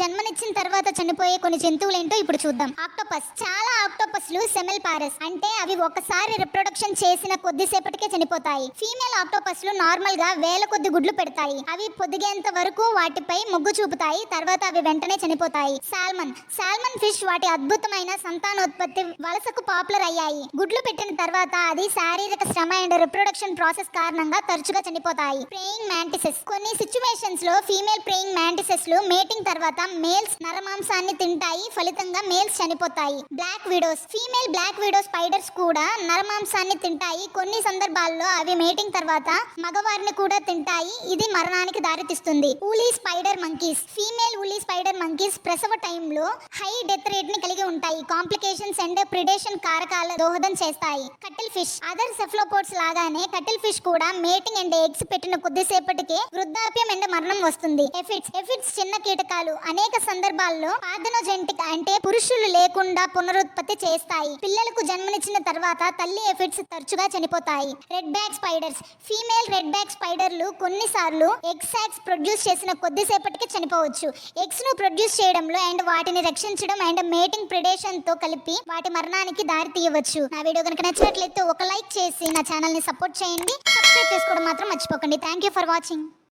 జన్మనిచ్చిన తర్వాత చనిపోయే కొన్ని జంతువులు ఏంటో ఇప్పుడు చూద్దాం. ఆక్టోపస్ చాలా ఆక్టోపస్లు సెమెల్ పారస్. అంటే అవి ఒకసారి రిప్రొడక్షన్ చేసిన కొద్దిసేపటికే చనిపోతాయి. ఫీమేల్ ఆక్టోపస్లు నార్మల్గా వేల కొద్ది గుడ్లు పెడతాయి. అవి పొదిగేంత వరకు వాటిపై మొగ్గు చూపుతాయి. తర్వాత అవి వెంటనే చనిపోతాయి. సాల్మన్. సాల్మన్ ఫిష్ వాటి అద్భుతమైన సంతానోత్పత్తి వలసకు పాపులర్ అయ్యాయి. గుడ్లు పెట్టిన తర్వాత అది శారీరక శ్రమ అండ్ రిప్రొడక్షన్ ప్రాసెస్ కారణంగా తరచుగా చనిపోతాయి. Praying mantises. కొన్ని సిచ్యువేషన్స్లో ఫీమేల్ ప్రేయింగ్ మ్యాంటిసెస్లు మేటింగ్ తర్వాత మేల్స్ నరమాంసాన్ని తింటాయి. ఫలితంగా మేల్స్ చనిపోతాయి. Black widows female black widow spiders కూడా నరమాంసాన్ని తింటాయి. కొన్ని సందర్భాల్లో అవి మేటింగ్ తర్వాత మగవారిని కూడా తింటాయి. ఇది మరణానికి దారితీస్తుంది. Woolly spider monkeys female woolly spider monkeys ప్రసవ టైంలో హై డెత్ రేట్ని కలిగి ఉంటాయి. కాంప్లికేషన్స్ అండ్ ప్రిడేషన్ కారకాల దోహదం చేస్తాయి. కటిల్ ఫిష్ అదర్ సెఫ్లోపోడ్స్ లాగానే కటిల్ ఫిష్ కూడా మేటింగ్ అండ్ ఎగ్స్ పెట్టిన కొద్దిసేపటికే వృద్ధాప్యం అండ్ మరణం వస్తుంది. ఎఫిడ్స్ ఎఫిడ్స్ చిన్న కీటకాలు. అనేక సందర్భాల్లో పార్థనోజెంటిక్ అంటే పురుషులు లేకుండా ఉత్పత్తి చేస్తాయి. పిల్లలకు జన్మనిచ్చిన తర్వాత తల్లి ఎఫిడ్స్ తరచుగా చనిపోతాయి. Red back spiders female red back స్పైడర్లు కొన్నిసార్లు ఎగ్ సాక్స్ ప్రొడ్యూస్ చేసిన కొద్దిసేపటికి చనిపోవచ్చు. ఎగ్స్ను ప్రొడ్యూస్ చేయడంలో అండ్ వాటిని రక్షించడం అండ్ మేటింగ్ ప్రిడేషన్తో కలిపి వాటి మరణానికి దారి తీయవచ్చు. నా వీడియో కనుక నచ్చినట్లయితే ఒక లైక్ చేసి నా ఛానల్ని సపోర్ట్ చేయండి. సబ్స్క్రైబ్ చేసుకోవడం మాత్రం మర్చిపోకండి. Thank you for watching